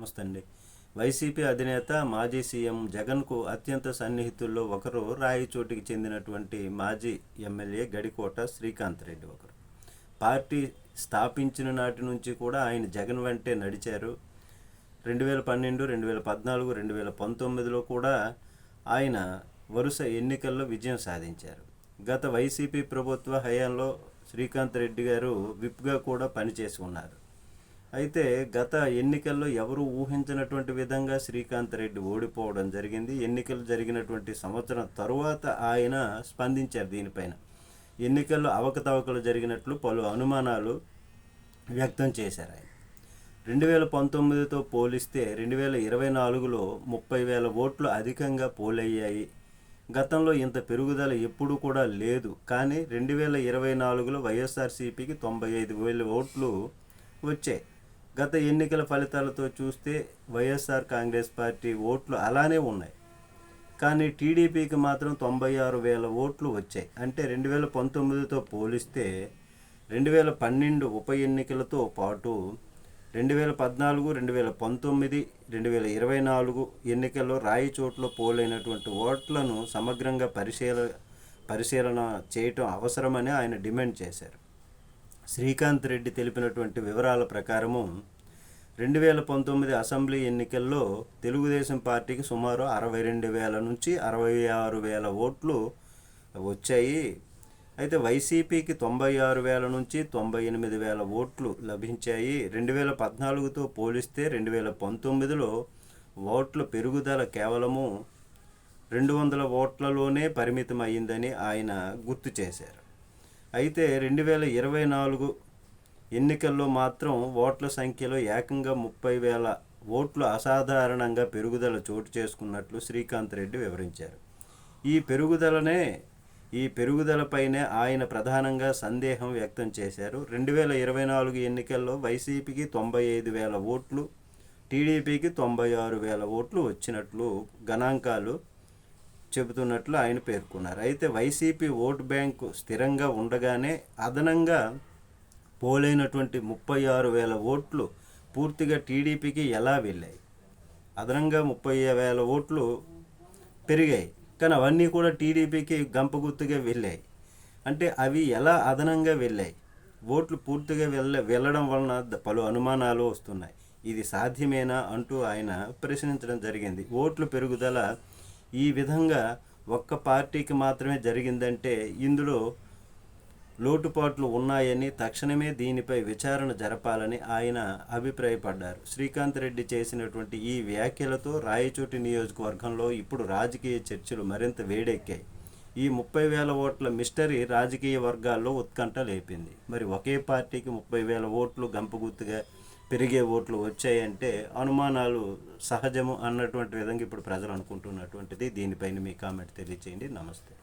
నమస్తే అండి వైసీపీ అధినేత మాజీ సీఎం జగన్కు అత్యంత సన్నిహితుల్లో ఒకరు రాయచోటికి చెందినటువంటి మాజీ ఎమ్మెల్యే గడికోట శ్రీకాంత్ రెడ్డి ఒకరు. పార్టీ స్థాపించిన నాటి నుంచి కూడా ఆయన జగన్ వెంటే నడిచారు. రెండు వేల పన్నెండు రెండు వేల పద్నాలుగు రెండు వేల పంతొమ్మిదిలో కూడా ఆయన వరుస ఎన్నికల్లో విజయం సాధించారు. గత వైసీపీ ప్రభుత్వ హయాంలో శ్రీకాంత్ రెడ్డి గారు విప్గా కూడా పనిచేసి ఉన్నారు. అయితే గత ఎన్నికల్లో ఎవరు ఊహించినటువంటి విధంగా శ్రీకాంత్ రెడ్డి ఓడిపోవడం జరిగింది. ఎన్నికలు జరిగినటువంటి సంవత్సరం తరువాత ఆయన స్పందించారు దీనిపైన. ఎన్నికల్లో అవకతవకలు జరిగినట్లు పలు అనుమానాలు వ్యక్తం చేశారు ఆయన. రెండు వేల పంతొమ్మిదితో పోలిస్తే రెండు వేల ఇరవై నాలుగులో ముప్పై వేల ఓట్లు అధికంగా పోలయ్యాయి. గతంలో ఇంత పెరుగుదల ఎప్పుడూ కూడా లేదు. కానీ రెండు వేల ఇరవై నాలుగులో వైఎస్ఆర్సీపీకి తొంభై ఐదు వేల ఓట్లు వచ్చాయి. గత ఎన్నికల ఫలితాలతో చూస్తే వైఎస్ఆర్ కాంగ్రెస్ పార్టీ ఓట్లు అలానే ఉన్నాయి. కానీ టీడీపీకి మాత్రం తొంభై ఆరు వేల ఓట్లు వచ్చాయి. అంటే రెండు వేల పంతొమ్మిదితో పోలిస్తే రెండు వేల పన్నెండు ఉప ఎన్నికలతో పాటు రెండు వేల పద్నాలుగు రెండు వేల పంతొమ్మిది రెండు వేల ఇరవై నాలుగు ఎన్నికల్లో రాయిచోట్లో పోలైనటువంటి ఓట్లను సమగ్రంగా పరిశీల పరిశీలన చేయటం అవసరమని ఆయన డిమాండ్ చేశారు. శ్రీకాంత్ రెడ్డి తెలిపినటువంటి వివరాల ప్రకారము రెండు వేల పంతొమ్మిది అసెంబ్లీ ఎన్నికల్లో తెలుగుదేశం పార్టీకి సుమారు అరవై రెండు వేల నుంచి అరవై ఆరు వేల ఓట్లు వచ్చాయి. అయితే వైసీపీకి తొంభై ఆరు వేల నుంచి తొంభై ఎనిమిది వేల ఓట్లు లభించాయి. రెండు వేల పద్నాలుగుతో పోలిస్తే రెండు వేల పంతొమ్మిదిలో ఓట్ల పెరుగుదల కేవలము రెండు వందల ఓట్లలోనే పరిమితం ఆయన గుర్తు చేశారు. అయితే రెండు వేల ఇరవై నాలుగు ఎన్నికల్లో మాత్రం ఓట్ల సంఖ్యలో ఏకంగా ముప్పై వేల ఓట్లు అసాధారణంగా పెరుగుదల చోటు చేసుకున్నట్లు శ్రీకాంత్ రెడ్డి వివరించారు. ఈ పెరుగుదలనే ఈ పెరుగుదలపైనే ఆయన ప్రధానంగా సందేహం వ్యక్తం చేశారు. రెండు వేల ఇరవై నాలుగు ఎన్నికల్లో వైసీపీకి తొంభై ఐదు వేల ఓట్లు టీడీపీకి తొంభై ఆరు వేల ఓట్లు వచ్చినట్లు గణాంకాలు చెబుతున్నట్లు ఆయన పేర్కొన్నారు. అయితే వైసీపీ ఓటు బ్యాంకు స్థిరంగా ఉండగానే అదనంగా పోలైనటువంటి ముప్పై ఆరు వేల ఓట్లు పూర్తిగా టీడీపీకి ఎలా వెళ్ళాయి? అదనంగా ముప్పై వేల ఓట్లు పెరిగాయి. కానీ అవన్నీ కూడా టీడీపీకి గంపగుత్తుగా వెళ్ళాయి. అంటే అవి ఎలా అదనంగా వెళ్ళాయి? ఓట్లు పూర్తిగా వెళ్ళ వెళ్ళడం వలన పలు అనుమానాలు వస్తున్నాయి. ఇది సాధ్యమేనా అంటూ ఆయన ప్రశ్నించడం జరిగింది. ఓట్లు పెరుగుదల ఈ విధంగా ఒక్క పార్టీకి మాత్రమే జరిగిందంటే ఇందులో లోటుపాట్లు ఉన్నాయని తక్షణమే దీనిపై విచారణ జరపాలని ఆయన అభిప్రాయపడ్డారు. శ్రీకాంత్ రెడ్డి చేసినటువంటి ఈ వ్యాఖ్యలతో రాయచోటి నియోజకవర్గంలో ఇప్పుడు రాజకీయ చర్చలు మరింత వేడెక్కాయి. ఈ ముప్పై వేల ఓట్ల మిస్టరీ రాజకీయ వర్గాల్లో ఉత్కంఠ లేపింది. మరి ఒకే పార్టీకి ముప్పై వేల ఓట్లు గంపగుత్తుగా పెరిగే ఓట్లు వచ్చాయంటే అనుమానాలు సహజము అన్నటువంటి విధంగా ఇప్పుడు ప్రజలు అనుకుంటున్నటువంటిది. దీనిపైన మీ కామెంట్ తెలియచేయండి. నమస్తే.